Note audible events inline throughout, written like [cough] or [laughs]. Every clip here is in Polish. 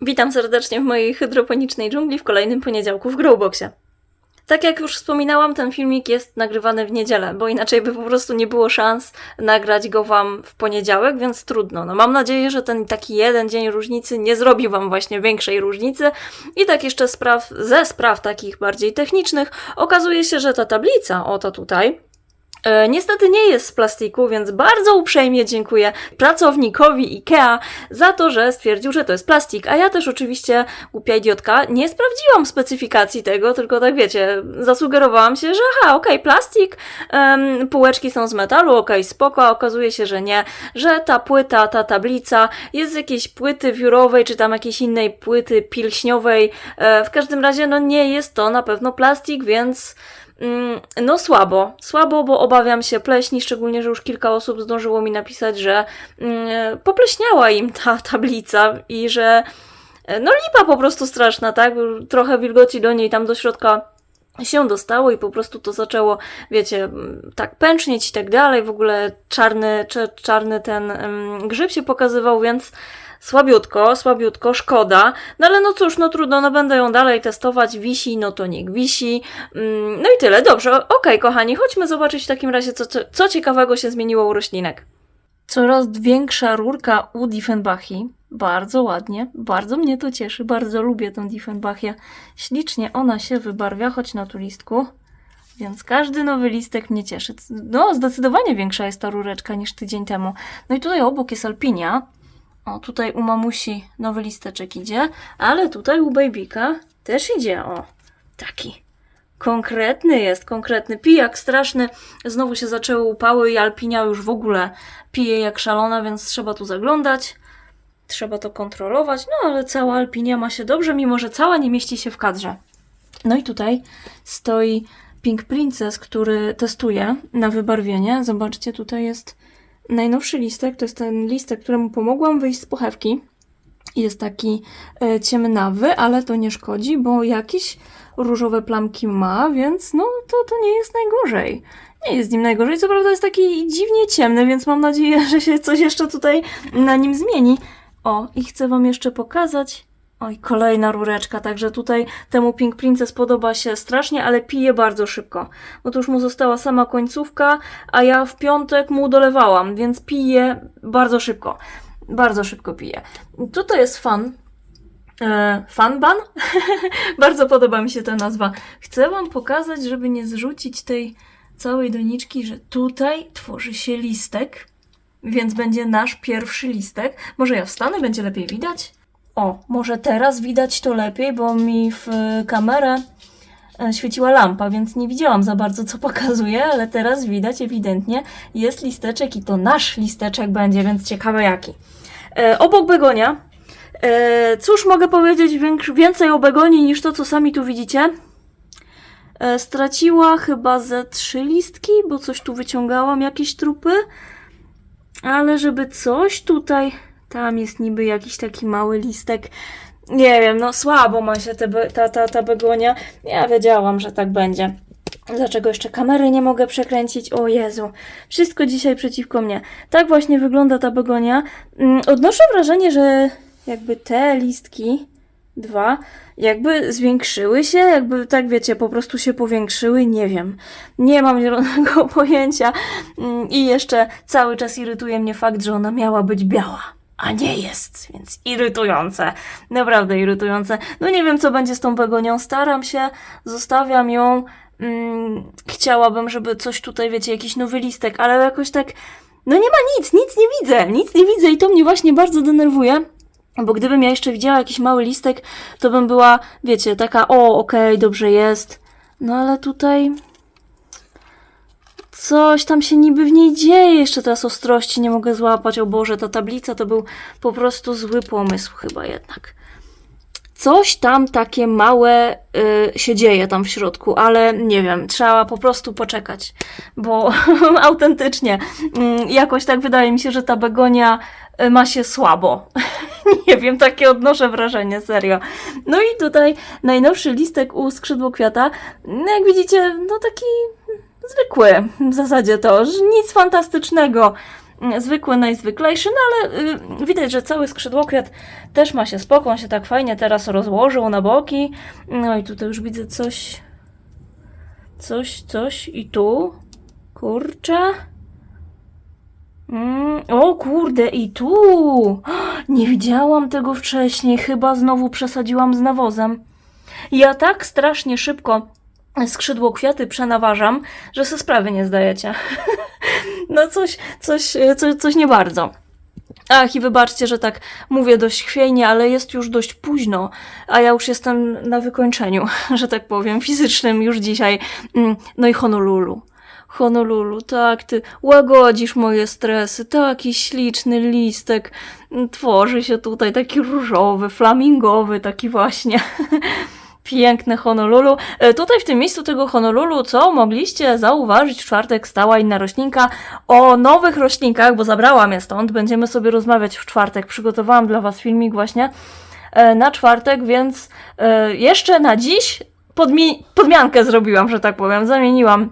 Witam serdecznie w mojej hydroponicznej dżungli w kolejnym poniedziałku w Growboxie. Tak jak już wspominałam, ten filmik jest nagrywany w niedzielę, bo inaczej by po prostu nie było szans nagrać go wam w poniedziałek, więc trudno. No mam nadzieję, że ten taki jeden dzień różnicy nie zrobi wam właśnie większej różnicy. I tak jeszcze spraw, ze spraw takich bardziej technicznych, okazuje się, że ta tablica, oto tutaj, Niestety nie jest z plastiku, więc bardzo uprzejmie dziękuję pracownikowi IKEA za to, że stwierdził, że to jest plastik. A ja też oczywiście, głupia idiotka, nie sprawdziłam specyfikacji tego, tylko tak wiecie, zasugerowałam się, że aha, okej, plastik, em, półeczki są z metalu, okej, spoko, a okazuje się, że nie, że ta płyta, ta tablica jest z jakiejś płyty wiórowej, czy tam jakiejś innej płyty pilśniowej. E, w każdym razie, no nie jest to na pewno plastik, więc No słabo, słabo, bo obawiam się pleśni, szczególnie, że już kilka osób zdążyło mi napisać, że mm, popleśniała im ta [laughs] tablica i że e, no lipa po prostu straszna, tak? Trochę wilgoci do niej tam do środka się dostało i po prostu to zaczęło, wiecie, mm, tak pęcznieć i tak dalej, w ogóle czarny, czarny ten mm, grzyb się pokazywał, więc słabiutko, słabiutko, szkoda, no ale no cóż, no trudno, no będę ją dalej testować, wisi, no to niech wisi, Mm, no i tyle, dobrze, okej kochani, chodźmy zobaczyć w takim razie, co, co, co ciekawego się zmieniło u roślinek. Coraz większa rurka u Diefenbachi. Bardzo ładnie, bardzo mnie to cieszy, bardzo lubię tę Diefenbachię. Ślicznie ona się wybarwia, choć na tu listku. Więc każdy nowy listek mnie cieszy. No, zdecydowanie większa jest ta rureczka niż tydzień temu. No i tutaj obok jest Alpinia. O, tutaj u mamusi nowy listeczek idzie, ale tutaj u Babyka też idzie, o, taki. Konkretny jest, konkretny. Pije jak straszny. Znowu się zaczęły upały i Alpinia już w ogóle pije jak szalona, więc trzeba tu zaglądać. Trzeba to kontrolować. No ale cała Alpinia ma się dobrze, mimo że cała nie mieści się w kadrze. No i tutaj stoi Pink Princess, który testuje na wybarwienie. Zobaczcie, tutaj jest najnowszy listek. To jest ten listek, któremu pomogłam wyjść z pochewki. Jest taki e, ciemnawy, ale to nie szkodzi, bo jakieś różowe plamki ma, więc no to, to nie jest najgorzej. Nie jest nim najgorzej, co prawda jest taki dziwnie ciemny, więc mam nadzieję, [laughs] że się coś jeszcze tutaj na nim zmieni. O, i chcę wam jeszcze pokazać. Oj, kolejna rureczka, także tutaj temu Pink Princess podoba się strasznie, ale pije bardzo szybko. Bo tu już mu została sama końcówka, a ja w piątek mu dolewałam, więc pije bardzo szybko. Bardzo szybko pije. Tutaj jest fan, E, Fanban? [laughs] Bardzo podoba mi się ta nazwa. Chcę Wam pokazać, żeby nie zrzucić tej całej doniczki, że tutaj tworzy się listek, więc będzie nasz pierwszy listek. Może ja wstanę, będzie lepiej widać? O, może teraz widać to lepiej, bo mi w kamerę e, świeciła lampa, więc nie widziałam za bardzo, co [laughs] pokazuje, ale teraz widać ewidentnie, jest listeczek i to nasz listeczek będzie, więc ciekawe jaki. E, obok begonia E, cóż mogę powiedzieć więcej o begonii niż to, co sami tu widzicie? E, straciła chyba ze trzy listki, bo coś tu wyciągałam, jakieś trupy. Ale żeby coś tutaj... Tam jest niby jakiś taki mały listek. Nie wiem, no słabo ma się te, ta, ta, ta begonia. Ja wiedziałam, że tak będzie. Dlaczego jeszcze kamery nie mogę przekręcić? O Jezu, wszystko dzisiaj przeciwko mnie. Tak właśnie wygląda ta begonia. Mm, Odnoszę wrażenie, że jakby te listki, dwa, jakby zwiększyły się, jakby tak wiecie, po prostu się powiększyły, nie wiem. Nie mam zielonego [laughs] pojęcia. Mm, I jeszcze cały czas irytuje mnie fakt, że ona miała być biała. A nie jest, więc irytujące. Naprawdę irytujące. No nie wiem, co będzie z tą begonią. Staram się, zostawiam ją. Mm, chciałabym, żeby coś tutaj, wiecie, jakiś nowy listek, ale jakoś tak. No nie ma nic, nic nie widzę, nic nie widzę i to mnie właśnie bardzo denerwuje. Bo gdybym ja jeszcze widziała jakiś mały listek, to bym była, wiecie, taka, o, okej, dobrze jest. No ale tutaj. Coś tam się niby w niej dzieje, jeszcze teraz ostrości nie mogę złapać. O Boże, ta tablica to był po prostu zły pomysł, chyba jednak. Coś tam takie małe y, się dzieje tam w środku, ale nie wiem, trzeba po prostu poczekać, bo [laughs] autentycznie mm, jakoś tak wydaje mi się, że ta begonia y, ma się słabo. [laughs] nie wiem, takie odnoszę wrażenie, serio. No i tutaj najnowszy listek u skrzydłokwiata, no jak widzicie, no taki zwykły w zasadzie to, że nic fantastycznego. zwykły, najzwyklejszy, no ale y, widać, że cały skrzydłokwiat też ma się spoko, on się tak fajnie teraz rozłożył na boki. No i tutaj już widzę coś, coś, coś i tu, kurczę. Mm, o kurde, i tu! [gasps] Nie widziałam tego wcześniej, chyba znowu przesadziłam z nawozem. Ja tak strasznie szybko skrzydło kwiaty przenaważam, że sobie sprawy nie zdajecie. [laughs] no coś, coś, coś, coś nie bardzo. Ach, i wybaczcie, że tak mówię dość chwiejnie, ale jest już dość późno, a ja już jestem na wykończeniu, [laughs] że tak powiem, fizycznym już dzisiaj. Mm, No i Honolulu. Honolulu, tak, ty łagodzisz moje stresy, taki śliczny listek mm, tworzy się tutaj, taki różowy, flamingowy, taki właśnie. [laughs] Piękne Honolulu. E, Tutaj w tym miejscu tego Honolulu, co mogliście zauważyć, w czwartek stała inna roślinka o nowych roślinkach, bo zabrałam je stąd. Będziemy sobie rozmawiać w czwartek. Przygotowałam dla Was filmik właśnie e, na czwartek, więc e, jeszcze na dziś podmi- podmiankę zrobiłam, że tak powiem. Zamieniłam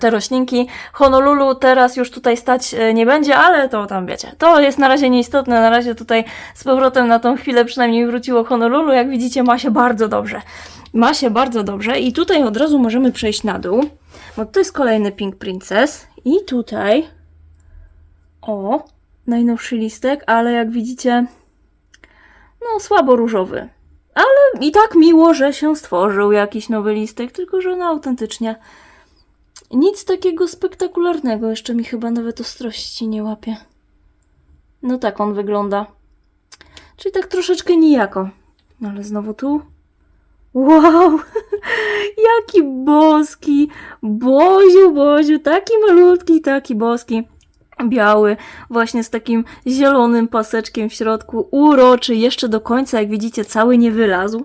te roślinki. Honolulu teraz już tutaj stać e, nie będzie, ale to tam wiecie. To jest na razie nieistotne. Na razie tutaj z powrotem na tą chwilę przynajmniej wróciło Honolulu. Jak widzicie, ma się bardzo dobrze. Ma się bardzo dobrze i tutaj od razu możemy przejść na dół, bo to jest kolejny Pink Princess i tutaj o, najnowszy listek, ale jak widzicie no słabo różowy. Ale i tak miło, że się stworzył jakiś nowy listek, tylko że no autentycznie nic takiego spektakularnego. Jeszcze mi chyba nawet ostrości nie łapie. No tak on wygląda. Czyli tak troszeczkę nijako. No ale znowu tu. Wow! [laughs] Jaki boski! Boziu, Boziu, taki malutki, taki boski. Biały, właśnie z takim zielonym paseczkiem w środku. Uroczy, jeszcze do końca, jak widzicie, cały nie wylazł.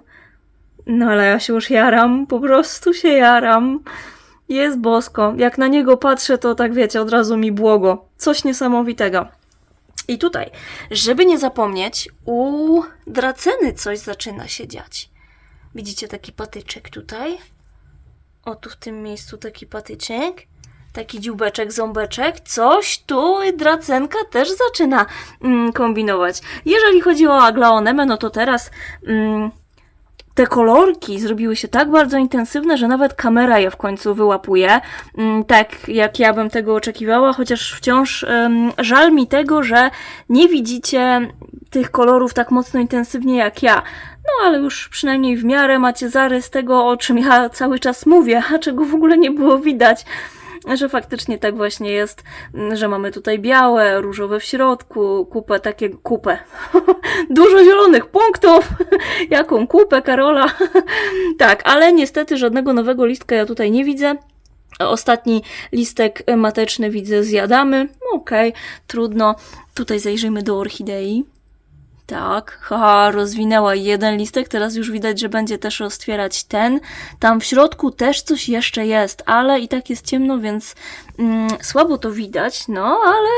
No ale ja się już jaram, po prostu się jaram. Jest bosko. Jak na niego patrzę, to tak wiecie, od razu mi błogo. Coś niesamowitego. I tutaj, żeby nie zapomnieć, u draceny coś zaczyna się dziać. Widzicie taki patyczek tutaj? O, tu w tym miejscu taki patyczek. Taki dziubeczek, ząbeczek. Coś tu dracenka też zaczyna mm, kombinować. Jeżeli chodzi o aglaonemę, no to teraz mm, te kolorki zrobiły się tak bardzo intensywne, że nawet kamera je w końcu wyłapuje. Mm, tak jak ja bym tego oczekiwała, chociaż wciąż żal mi tego, że nie widzicie tych kolorów tak mocno intensywnie jak ja. No ale już przynajmniej w miarę macie zarys tego, o czym ja cały czas mówię, a czego w ogóle nie było widać. Że faktycznie tak właśnie jest, mm, że mamy tutaj białe, różowe w środku, kupę takie, kupę. [laughs] Dużo zielonych punktów! [laughs] Jaką kupę, Karola? [laughs] tak, ale niestety żadnego nowego listka ja tutaj nie widzę. Ostatni listek mateczny widzę, zjadamy. Okej, trudno. Tutaj zajrzyjmy do orchidei. Tak, haha, rozwinęła jeden listek, teraz już widać, że będzie też roztwierać ten. Tam w środku też coś jeszcze jest, ale i tak jest ciemno, więc mm, słabo to widać, no ale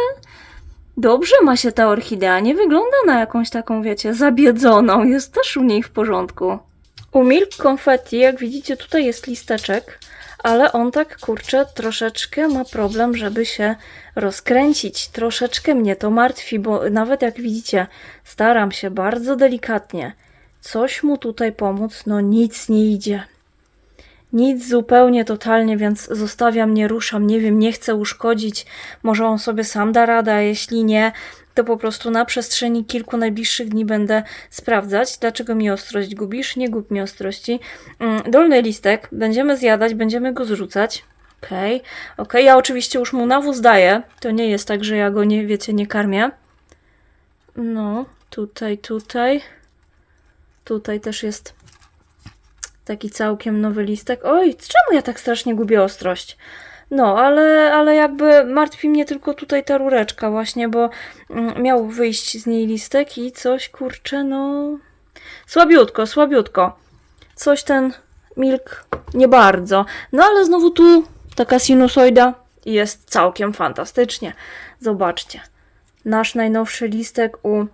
dobrze ma się ta orchidea, nie wygląda na jakąś taką, wiecie, zabiedzoną, jest też u niej w porządku. U Milk Confetti, jak widzicie, tutaj jest listeczek, ale on tak, kurczę, troszeczkę ma problem, żeby się rozkręcić. Troszeczkę mnie to martwi, bo nawet jak widzicie, staram się bardzo delikatnie coś mu tutaj pomóc, no nic nie idzie. Nic zupełnie, totalnie, więc zostawiam, nie ruszam, nie wiem, nie chcę uszkodzić. Może on sobie sam da radę, a jeśli nie, to po prostu na przestrzeni kilku najbliższych dni będę sprawdzać, dlaczego mi ostrość gubisz. Nie gub mi ostrości. Mm, Dolny listek będziemy zjadać, będziemy go zrzucać. Okej, okej, ja oczywiście już mu nawóz daję. To nie jest tak, że ja go nie, wiecie, nie karmię. No, tutaj, tutaj. Tutaj też jest taki całkiem nowy listek. Oj, czemu ja tak strasznie gubię ostrość? No, ale, ale jakby martwi mnie tylko tutaj ta rureczka właśnie, bo mm, miał wyjść z niej listek i coś, kurczę, no... Słabiutko, słabiutko. Coś ten milk nie bardzo. No ale znowu tu taka sinusoida jest całkiem fantastycznie. Zobaczcie. Nasz najnowszy listek u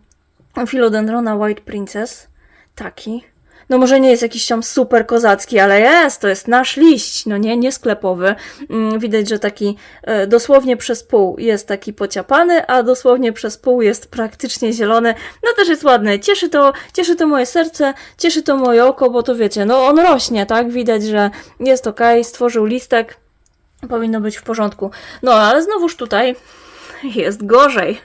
Philodendrona White Princess. Taki. No może nie jest jakiś tam super kozacki, ale jest, to jest nasz liść, no nie, nie sklepowy. Mm, Widać, że taki e, dosłownie przez pół jest taki pociapany, a dosłownie przez pół jest praktycznie zielony. No też jest ładny. Cieszy to, cieszy to moje serce, cieszy to moje oko, bo to wiecie, no on rośnie, tak? Widać, że jest ok, stworzył listek. Powinno być w porządku. No, ale znowuż tutaj jest gorzej.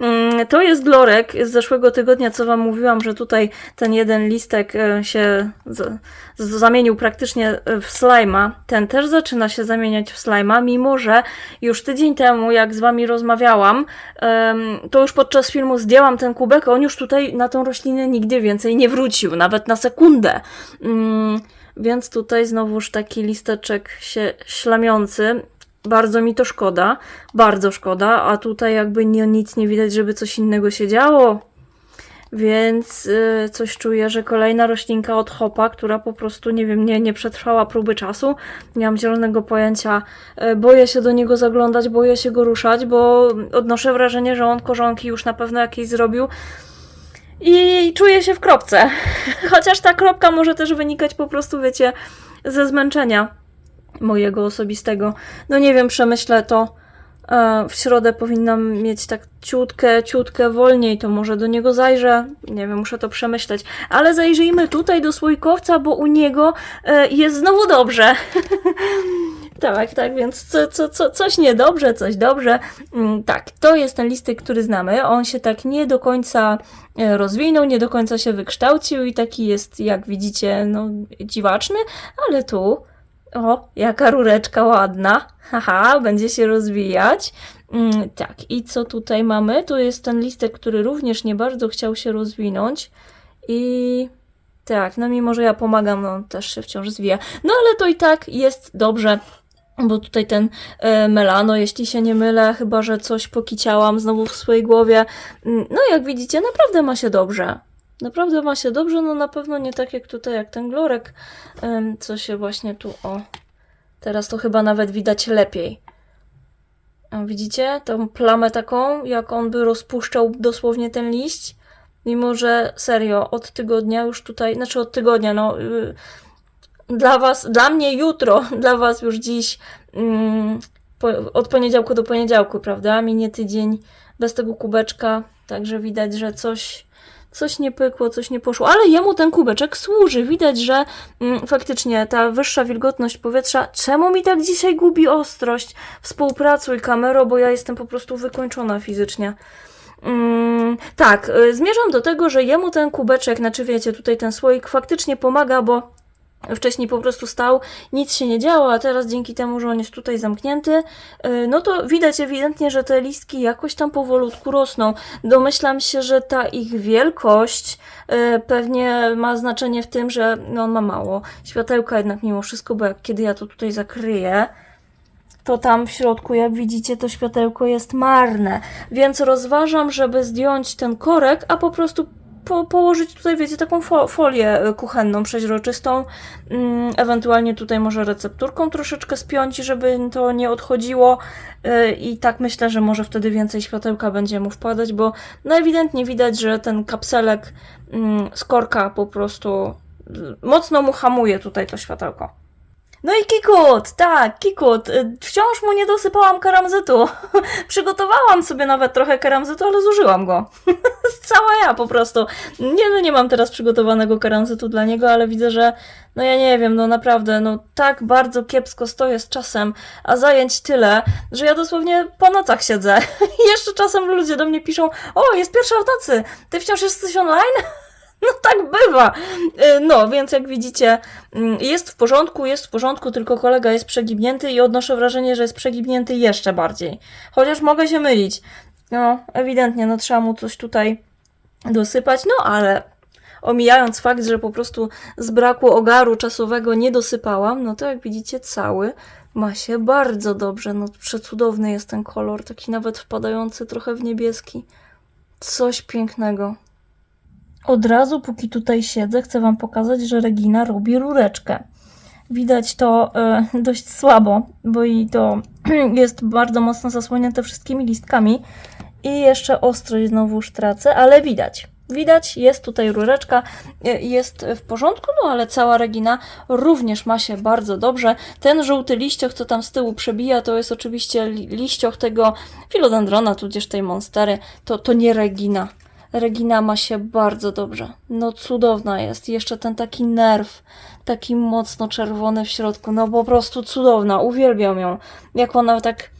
Mm, to jest glorek z zeszłego tygodnia, co Wam mówiłam, że tutaj ten jeden listek e, się zamienił praktycznie e, w slajma. Ten też zaczyna się zamieniać w slajma, mimo że już tydzień temu, jak z Wami rozmawiałam, to już podczas filmu zdjęłam ten kubek, a on już tutaj na tą roślinę nigdy więcej nie wrócił, nawet na sekundę. Mm, więc tutaj znowuż taki listeczek się ślamiący. Bardzo mi to szkoda, bardzo szkoda, a tutaj jakby nie, nic nie widać, żeby coś innego się działo. Więc y, coś czuję, że kolejna roślinka od hopa, która po prostu, nie wiem, nie, nie przetrwała próby czasu. Nie mam zielonego pojęcia. Y, boję się do niego zaglądać, boję się go ruszać, bo odnoszę wrażenie, że on korzonki już na pewno jakieś zrobił. I czuję się w kropce. [laughs] Chociaż ta kropka może też wynikać po prostu, wiecie, ze zmęczenia mojego osobistego. No nie wiem, przemyślę to. E, W środę powinnam mieć tak ciutkę, ciutkę wolniej, to może do niego zajrzę. Nie wiem, muszę to przemyśleć. Ale zajrzyjmy tutaj do słoikowca, bo u niego e, jest znowu dobrze. [laughs] Tak, tak, więc co, co, co, coś niedobrze, coś dobrze. Mm, Tak, to jest ten listek, który znamy. On się tak nie do końca e, rozwinął, nie do końca się wykształcił i taki jest, jak widzicie, no dziwaczny, ale tu, o, jaka rureczka ładna. Haha, będzie się rozwijać. Mm, tak, i co tutaj mamy? Tu jest ten listek, który również nie bardzo chciał się rozwinąć i tak, no mimo, że ja pomagam, on też się wciąż zwija. No ale to i tak jest dobrze. Bo tutaj ten e, Melano, jeśli się nie mylę, chyba że coś pokiciałam znowu w swojej głowie. Mm, No jak widzicie, naprawdę ma się dobrze. Naprawdę ma się dobrze, no na pewno nie tak jak tutaj, jak ten glorek, co się właśnie tu, o, teraz to chyba nawet widać lepiej. A Widzicie tą plamę taką, jak on by rozpuszczał dosłownie ten liść? Mimo, że serio, od tygodnia już tutaj, znaczy od tygodnia, no, y, dla was, dla mnie jutro, [laughs] dla was już dziś, mm, po, od poniedziałku do poniedziałku, prawda? Minie tydzień bez tego kubeczka, także widać, że coś, coś nie pykło, coś nie poszło, ale jemu ten kubeczek służy. Widać, że mm, faktycznie ta wyższa wilgotność powietrza, czemu mi tak dzisiaj gubi ostrość? Współpracuj kamero, bo ja jestem po prostu wykończona fizycznie. Mm, tak, y, zmierzam do tego, że jemu ten kubeczek, znaczy wiecie, tutaj ten słoik faktycznie pomaga, bo wcześniej po prostu stał, nic się nie działo, a teraz dzięki temu, że on jest tutaj zamknięty, y, no to widać ewidentnie, że te listki jakoś tam powolutku rosną. Domyślam się, że ta ich wielkość y, pewnie ma znaczenie w tym, że no on ma mało światełka jednak mimo wszystko, bo jak kiedy ja to tutaj zakryję, to tam w środku, jak widzicie, to światełko jest marne. Więc rozważam, żeby zdjąć ten korek, a po prostu po, położyć tutaj, wiecie, taką fo folię y, kuchenną, przeźroczystą. Mm, ewentualnie tutaj może recepturką troszeczkę spiąć, żeby to nie odchodziło. Y, I tak myślę, że może wtedy więcej światełka będzie mu wpadać, bo no ewidentnie widać, że ten kapselek mm, z korka po prostu y, mocno mu hamuje tutaj to światełko. No i Kikut, tak, Kikut. Y, Wciąż mu nie dosypałam karamzytu. [laughs] Przygotowałam sobie nawet trochę karamzytu, ale zużyłam go. [laughs] Cała ja po prostu. Nie, no nie mam teraz przygotowanego karamzytu dla niego, ale widzę, że no ja nie wiem, no naprawdę, no tak bardzo kiepsko stoję z czasem, a zajęć tyle, że ja dosłownie po nocach siedzę. [laughs] Jeszcze czasem ludzie do mnie piszą, o, jest pierwsza w nocy, ty wciąż jesteś online? [laughs] No tak bywa. Y, No, więc jak widzicie, mm, jest w porządku, jest w porządku, tylko kolega jest przegibnięty i odnoszę wrażenie, że jest przegibnięty jeszcze bardziej. Chociaż mogę się mylić. No, ewidentnie, no trzeba mu coś tutaj dosypać, no ale omijając fakt, że po prostu z braku ogaru czasowego nie dosypałam, no to jak widzicie cały ma się bardzo dobrze, no przecudowny jest ten kolor, taki nawet wpadający trochę w niebieski. Coś pięknego. Od razu, póki tutaj siedzę, chcę Wam pokazać, że Regina robi rureczkę. Widać to e, [laughs] dość słabo, bo i to [clears throat] jest bardzo mocno zasłonięte wszystkimi listkami. I jeszcze ostrość znowu tracę, ale widać. widać, jest tutaj rureczka, y, jest w porządku, no ale cała Regina również ma się bardzo dobrze. Ten żółty liścioch, co tam z tyłu przebija, to jest oczywiście li- liścioch tego filodendrona, tudzież tej monstery, to, to nie Regina. Regina ma się bardzo dobrze. No cudowna jest. Jeszcze ten taki nerw, taki mocno czerwony w środku. No po prostu cudowna. Uwielbiam ją. Jak ona tak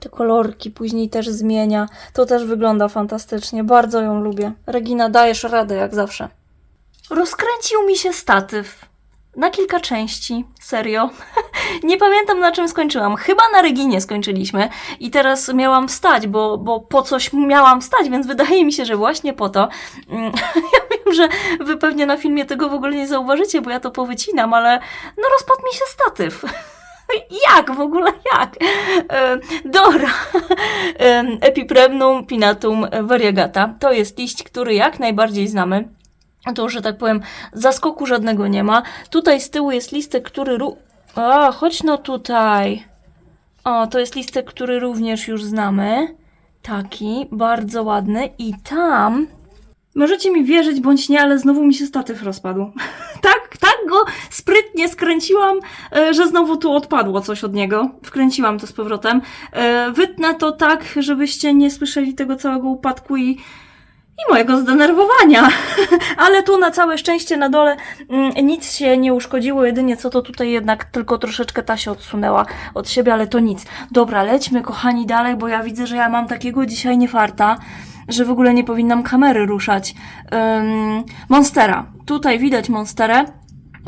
te kolorki później też zmienia. To też wygląda fantastycznie. Bardzo ją lubię. Regina, dajesz radę jak zawsze. Rozkręcił mi się statyw. Na kilka części. Serio. [laughs] Nie pamiętam na czym skończyłam. Chyba na Reginie skończyliśmy. I teraz miałam wstać, bo, bo po coś miałam wstać, więc wydaje mi się, że właśnie po to. Mm, [laughs] Ja wiem, że wy pewnie na filmie tego w ogóle nie zauważycie, bo ja to powycinam, ale no rozpadł mi się statyw. [laughs] Jak w ogóle jak? E, Dobra. E, Epipremnum pinatum variegata. To jest liść, który jak najbardziej znamy. To, że tak powiem, zaskoku żadnego nie ma. Tutaj z tyłu jest listek, który. Ru- A, chodź no tutaj. O, to jest listek, który również już znamy. Taki, bardzo ładny. I tam. Możecie mi wierzyć bądź nie, ale znowu mi się statyw rozpadł. [laughs] tak, tak go sprytnie skręciłam, e, że znowu tu odpadło coś od niego. Wkręciłam to z powrotem. E, Wytnę to tak, żebyście nie słyszeli tego całego upadku i, i mojego zdenerwowania. [laughs] Ale tu na całe szczęście na dole mm, nic się nie uszkodziło, jedynie co to tutaj jednak tylko troszeczkę ta się odsunęła od siebie, ale to nic. Dobra, lećmy kochani dalej, bo ja widzę, że ja mam takiego dzisiaj niefarta, że w ogóle nie powinnam kamery ruszać. Ym, Monstera. Tutaj widać Monsterę.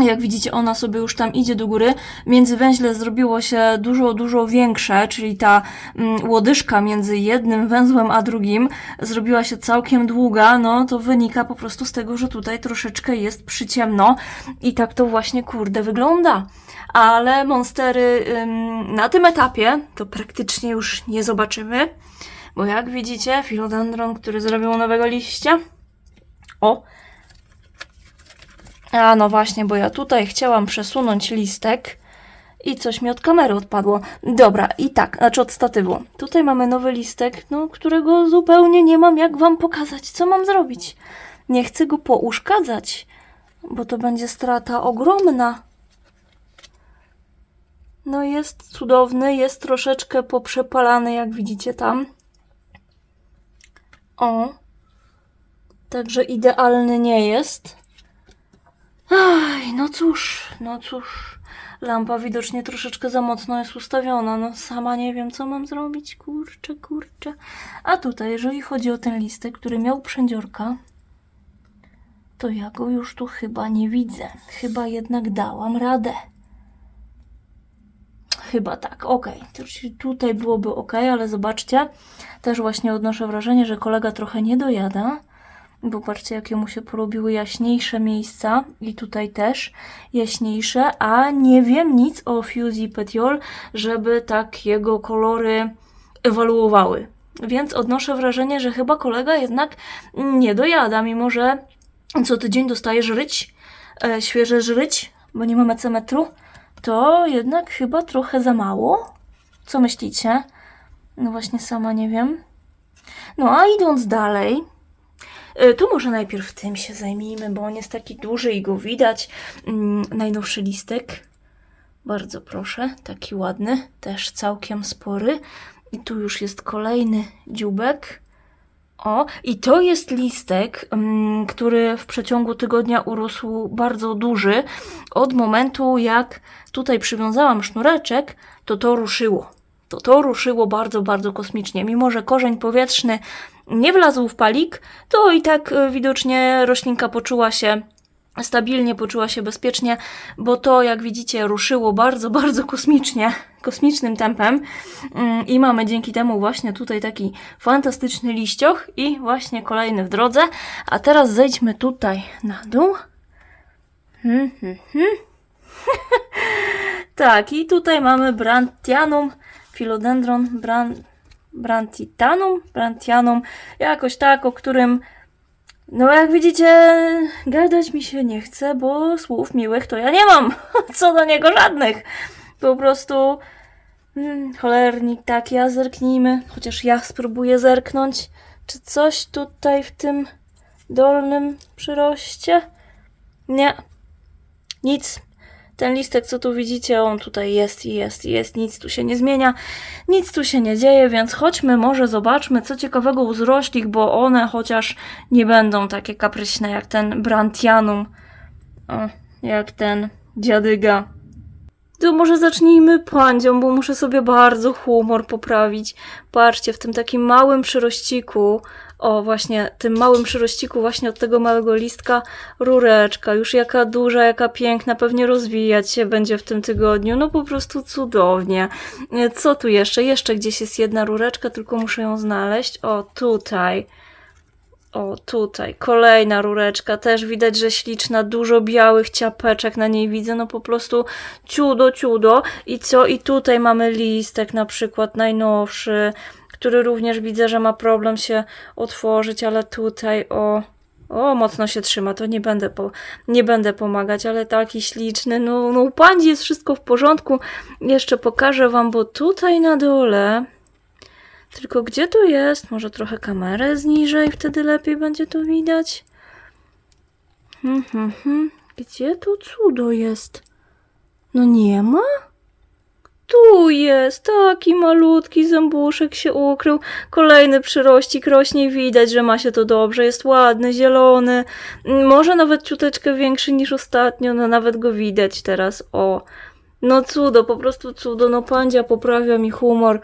Jak widzicie, ona sobie już tam idzie do góry. Międzywęźle zrobiło się dużo, dużo większe, czyli ta mm, łodyżka między jednym węzłem a drugim zrobiła się całkiem długa. No to wynika po prostu z tego, że tutaj troszeczkę jest przyciemno i tak to właśnie kurde wygląda. Ale monstery na tym etapie to praktycznie już nie zobaczymy, bo jak widzicie, filodendron, który zrobił nowego liścia. O, a no właśnie, bo ja tutaj chciałam przesunąć listek i coś mi od kamery odpadło. Dobra, i tak, znaczy od statywu. Tutaj mamy nowy listek, no, którego zupełnie nie mam jak wam pokazać. Co mam zrobić? Nie chcę go pouszkadzać, bo to będzie strata ogromna. No jest cudowny, jest troszeczkę poprzepalany, jak widzicie tam. O. Także idealny nie jest. Aj, no cóż, no cóż. Lampa widocznie troszeczkę za mocno jest ustawiona. No sama nie wiem, co mam zrobić. Kurczę, kurczę. A tutaj, jeżeli chodzi o ten listek, który miał przędziorka, to ja go już tu chyba nie widzę. Chyba jednak dałam radę. Chyba tak. Okay. Tutaj byłoby ok, ale zobaczcie, też właśnie odnoszę wrażenie, że kolega trochę nie dojada. Bo patrzcie, jakie mu się porobiły jaśniejsze miejsca i tutaj też jaśniejsze, a nie wiem nic o Fusey Petiol, żeby tak jego kolory ewaluowały. Więc odnoszę wrażenie, że chyba kolega jednak nie dojada, mimo że co tydzień dostaje żryć, e, świeże żryć, bo nie mamy cemetru, to jednak chyba trochę za mało. Co myślicie? No właśnie sama nie wiem. No a idąc dalej, E, Tu może najpierw tym się zajmijmy, bo on jest taki duży i go widać. Mm, najnowszy listek. Bardzo proszę, taki ładny, też całkiem spory. I tu już jest kolejny dziubek. O, i to jest listek, mm, który w przeciągu tygodnia urósł bardzo duży. Od momentu, jak tutaj przywiązałam sznureczek, to to ruszyło. To to ruszyło bardzo, bardzo kosmicznie. Mimo, że korzeń powietrzny nie wlazł w palik, to i tak e, widocznie roślinka poczuła się stabilnie, poczuła się bezpiecznie, bo to, jak widzicie, ruszyło bardzo, [laughs] bardzo kosmicznie, kosmicznym tempem Mm, i mamy dzięki temu właśnie tutaj taki fantastyczny liścioch i właśnie kolejny w drodze. A teraz zejdźmy tutaj na dół. Hmm, hmm, hmm. [laughs] tak, i tutaj mamy Brantianum, Philodendron Bran, Brantitanum, Brantianum, jakoś tak, o którym no jak widzicie, gadać mi się nie chce, bo słów miłych to ja nie mam. [laughs] Co do niego żadnych. Po prostu hmm, cholernik tak, ja zerknijmy, chociaż ja spróbuję zerknąć, czy coś tutaj w tym dolnym przyroście? Nie. Nic. Ten listek, co tu widzicie, on tutaj jest i jest i jest. Nic tu się nie zmienia, nic tu się nie dzieje, więc chodźmy, może zobaczmy, co ciekawego u zroślik, bo one chociaż nie będą takie kapryśne jak ten Brantianum. O, jak ten dziadyga. To może zacznijmy pandzią, bo muszę sobie bardzo humor poprawić. Patrzcie, w tym takim małym przyrościku, o właśnie, tym małym przyrościku właśnie od tego małego listka, rureczka, już jaka duża, jaka piękna, pewnie rozwijać się będzie w tym tygodniu, no po prostu cudownie. Co tu jeszcze? Jeszcze gdzieś jest jedna rureczka, tylko muszę ją znaleźć. O, tutaj. O, tutaj, kolejna rureczka, też widać, że śliczna, dużo białych ciapeczek na niej widzę, no po prostu ciudo, ciudo. I co? I tutaj mamy listek na przykład najnowszy, który również widzę, że ma problem się otworzyć, ale tutaj, o, o, mocno się trzyma, to nie będę, po, nie będę pomagać, ale taki śliczny, no, no u jest wszystko w porządku. Jeszcze pokażę wam, bo tutaj na dole... Tylko gdzie to jest? Może trochę kamerę zniżej, wtedy lepiej będzie to widać. Hmm, hmm, hmm. Gdzie to cudo jest? No nie ma? Tu jest, taki malutki zębuszek się ukrył. Kolejny przyrościk rośnie, widać, że ma się to dobrze. Jest ładny, zielony. Mm, Może nawet ciuteczkę większy niż ostatnio, no nawet go widać teraz. O, no cudo, po prostu cudo. No pandzia poprawia mi humor.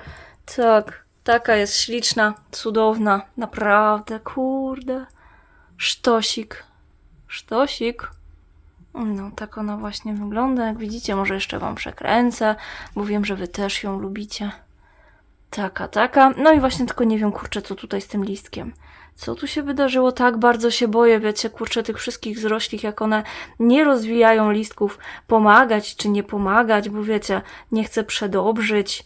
Tak, taka jest śliczna, cudowna, naprawdę, kurde. Sztosik. Sztosik. No, tak ona właśnie wygląda. Jak widzicie, może jeszcze wam przekręcę, bo wiem, że wy też ją lubicie. Taka, taka. No i właśnie tylko nie wiem, kurczę, co tutaj z tym listkiem. Co tu się wydarzyło? Tak bardzo się boję, wiecie, kurczę, tych wszystkich zroślich, jak one nie rozwijają listków, pomagać czy nie pomagać, bo wiecie, nie chcę przedobrzyć.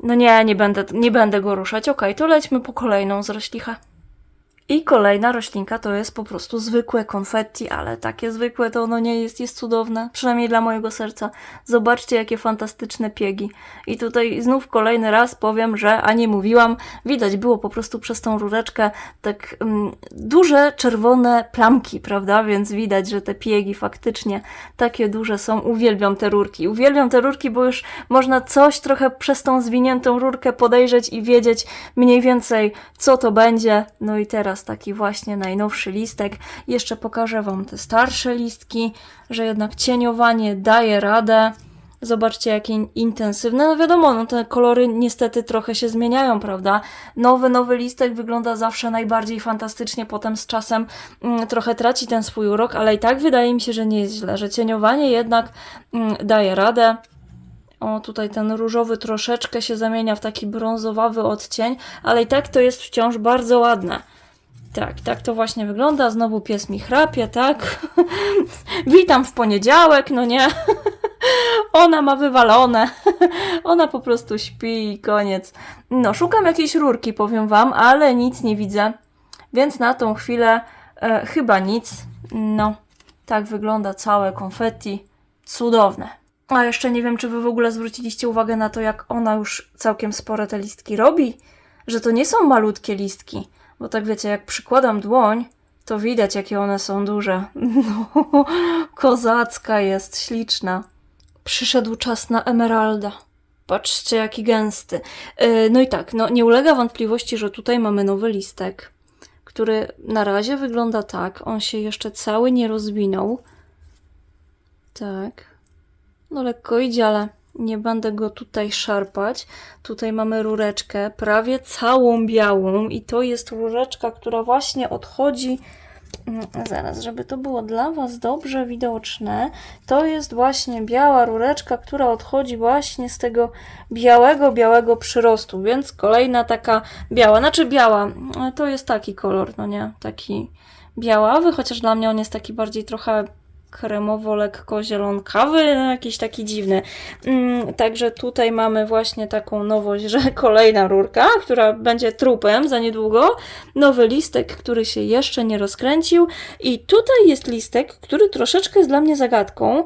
No nie, nie będę, nie będę go ruszać. Okej, to lećmy po kolejną zroślichę. I kolejna roślinka to jest po prostu zwykłe konfetti, ale takie zwykłe to ono nie jest, jest cudowne, przynajmniej dla mojego serca. Zobaczcie, jakie fantastyczne piegi. I tutaj znów kolejny raz powiem, że, a nie mówiłam, widać było po prostu przez tą rureczkę tak mm, duże czerwone plamki, prawda? Więc widać, że te piegi faktycznie takie duże są. Uwielbiam te rurki. Uwielbiam te rurki, bo już można coś trochę przez tą zwiniętą rurkę podejrzeć i wiedzieć mniej więcej, co to będzie. No i teraz taki właśnie najnowszy listek. Jeszcze pokażę Wam te starsze listki, że jednak cieniowanie daje radę. Zobaczcie, jakie intensywne. No wiadomo, no te kolory niestety trochę się zmieniają, prawda? Nowy, nowy listek wygląda zawsze najbardziej fantastycznie, potem z czasem mm, trochę traci ten swój urok, ale i tak wydaje mi się, że nie jest źle, że cieniowanie jednak mm, daje radę. O, tutaj ten różowy troszeczkę się zamienia w taki brązowawy odcień, ale i tak to jest wciąż bardzo ładne. Tak, tak to właśnie wygląda. Znowu pies mi chrapie, tak? [laughs] Witam w poniedziałek, no nie? [laughs] Ona ma wywalone. [laughs] Ona po prostu śpi i koniec. No, szukam jakiejś rurki, powiem wam, ale nic nie widzę. Więc na tą chwilę e, chyba nic. No, tak wygląda całe konfetti. Cudowne. A jeszcze nie wiem, czy wy w ogóle zwróciliście uwagę na to, jak ona już całkiem spore te listki robi. Że to nie są malutkie listki. Bo tak wiecie, jak przykładam dłoń, to widać, jakie one są duże. [laughs] No, kozacka jest, śliczna. Przyszedł czas na emeralda. Patrzcie, jaki gęsty. Yy, No i tak, no nie ulega wątpliwości, że tutaj mamy nowy listek, który na razie wygląda tak. On się jeszcze cały nie rozwinął. Tak. No lekko idzie, ale nie będę go tutaj szarpać. Tutaj mamy rureczkę, prawie całą białą i to jest rureczka, która właśnie odchodzi Mm, Zaraz, żeby to było dla Was dobrze widoczne, to jest właśnie biała rureczka, która odchodzi właśnie z tego białego, białego przyrostu, więc kolejna taka biała, znaczy biała, to jest taki kolor, no nie, taki białawy, chociaż dla mnie on jest taki bardziej trochę kremowo, lekko zielonkawy, no jakiś taki dziwny. Mm, także tutaj mamy właśnie taką nowość, że [laughs] kolejna rurka, która będzie trupem za niedługo. Nowy listek, który się jeszcze nie rozkręcił. I tutaj jest listek, który troszeczkę jest dla mnie zagadką,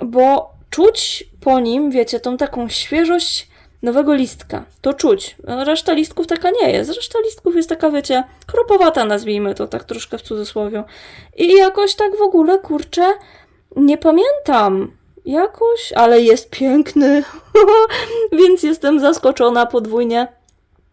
bo czuć po nim, wiecie, tą taką świeżość nowego listka. To czuć. A Reszta listków taka nie jest. Reszta listków jest taka, wiecie, kropowata, nazwijmy to tak troszkę w cudzysłowie. I jakoś tak w ogóle, kurczę, nie pamiętam. Jakoś, ale jest piękny. [laughs] Więc jestem zaskoczona podwójnie.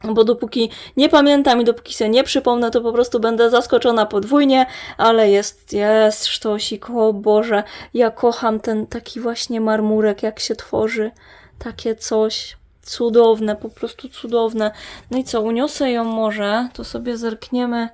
Bo dopóki nie pamiętam i dopóki sobie nie przypomnę, to po prostu będę zaskoczona podwójnie, ale jest, jest sztosik, o Boże, ja kocham ten taki właśnie marmurek, jak się tworzy, takie coś cudowne, po prostu cudowne. No i co, uniosę ją może, to sobie zerkniemy,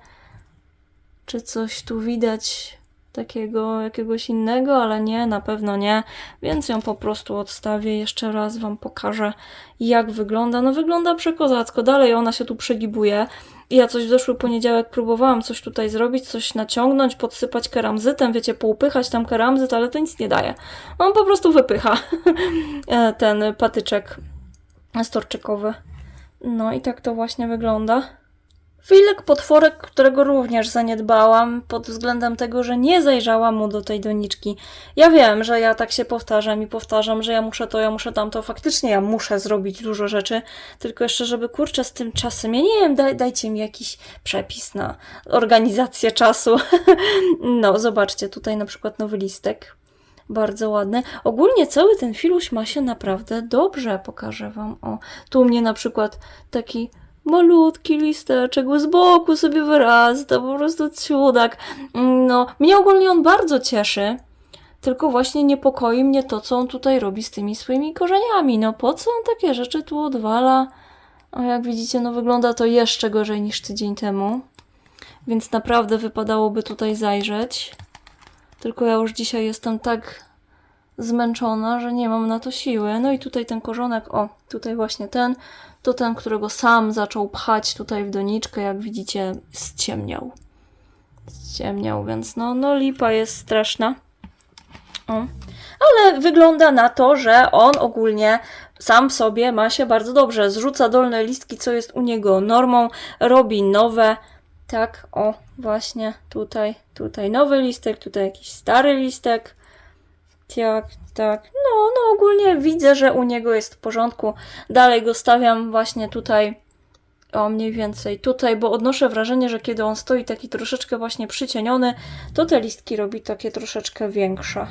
czy coś tu widać takiego jakiegoś innego, ale nie, na pewno nie, więc ją po prostu odstawię, jeszcze raz Wam pokażę, jak wygląda. No wygląda przekozacko, dalej ona się tu przegibuje. Ja coś w zeszły poniedziałek próbowałam coś tutaj zrobić, coś naciągnąć, podsypać keramzytem, wiecie, poupychać tam keramzyt, ale to nic nie daje. On po prostu wypycha [laughs] ten patyczek storczykowy. No i tak to właśnie wygląda. Wilek potworek, którego również zaniedbałam pod względem tego, że nie zajrzałam mu do tej doniczki. Ja wiem, że ja tak się powtarzam i powtarzam, że ja muszę to, ja muszę tamto. Faktycznie ja muszę zrobić dużo rzeczy, tylko jeszcze, żeby kurczę z tym czasem. Ja nie wiem, daj, dajcie mi jakiś przepis na organizację czasu. [laughs] no, zobaczcie, tutaj na przykład nowy listek. Bardzo ładny. Ogólnie cały ten filuś ma się naprawdę dobrze, pokażę wam. O, tu u mnie na przykład taki malutki listeczek z boku sobie wyrasta, po prostu cudak. No, mnie ogólnie on bardzo cieszy, tylko właśnie niepokoi mnie to, co on tutaj robi z tymi swoimi korzeniami. No, po co on takie rzeczy tu odwala? A jak widzicie, no wygląda to jeszcze gorzej niż tydzień temu. Więc naprawdę wypadałoby tutaj zajrzeć. Tylko ja już dzisiaj jestem tak zmęczona, że nie mam na to siły. No i tutaj ten korzonek, o, tutaj właśnie ten, to ten, którego sam zaczął pchać tutaj w doniczkę, jak widzicie, ściemniał. Ściemniał, więc no, no lipa jest straszna. O. Ale wygląda na to, że on ogólnie sam w sobie ma się bardzo dobrze. Zrzuca dolne listki, co jest u niego normą, robi nowe. Tak, o, właśnie tutaj, tutaj nowy listek, tutaj jakiś stary listek. Tak, tak. No, no ogólnie widzę, że u niego jest w porządku. Dalej go stawiam właśnie tutaj. O, mniej więcej tutaj, bo odnoszę wrażenie, że kiedy on stoi taki troszeczkę właśnie przycieniony, to te listki robi takie troszeczkę większe.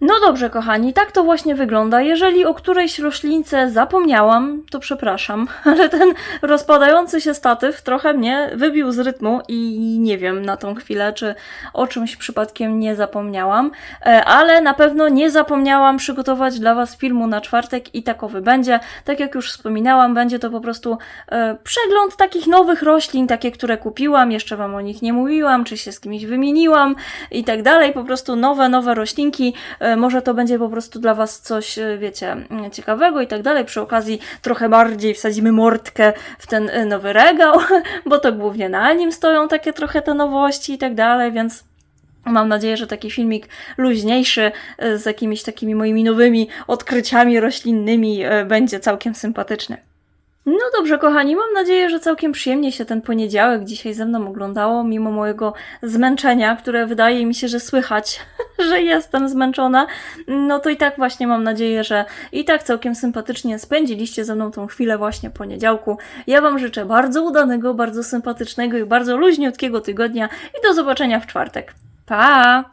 No dobrze, kochani, tak to właśnie wygląda. Jeżeli o którejś roślince zapomniałam, to przepraszam, [laughs] ale ten rozpadający się statyw trochę mnie wybił z rytmu i nie wiem na tą chwilę, czy o czymś przypadkiem nie zapomniałam, E, ale na pewno nie zapomniałam przygotować dla Was filmu na czwartek i takowy będzie. Tak jak już wspominałam, będzie to po prostu e, przegląd takich nowych roślin, takie, które kupiłam, jeszcze Wam o nich nie mówiłam, czy się z kimś wymieniłam i tak dalej. Po prostu nowe, nowe roślinki. E, Może to będzie po prostu dla Was coś, e, wiecie, mm, ciekawego i tak dalej. Przy okazji trochę bardziej wsadzimy mordkę w ten e, nowy regał, [laughs] bo to głównie na nim stoją takie trochę te nowości i tak dalej, więc Mam nadzieję, że taki filmik luźniejszy z jakimiś takimi moimi nowymi odkryciami roślinnymi będzie całkiem sympatyczny. No dobrze, kochani, mam nadzieję, że całkiem przyjemnie się ten poniedziałek dzisiaj ze mną oglądało, mimo mojego zmęczenia, które wydaje mi się, że słychać, [laughs] że jestem zmęczona. No to i tak właśnie mam nadzieję, że i tak całkiem sympatycznie spędziliście ze mną tą chwilę właśnie poniedziałku. Ja Wam życzę bardzo udanego, bardzo sympatycznego i bardzo luźniutkiego tygodnia i do zobaczenia w czwartek. Pa!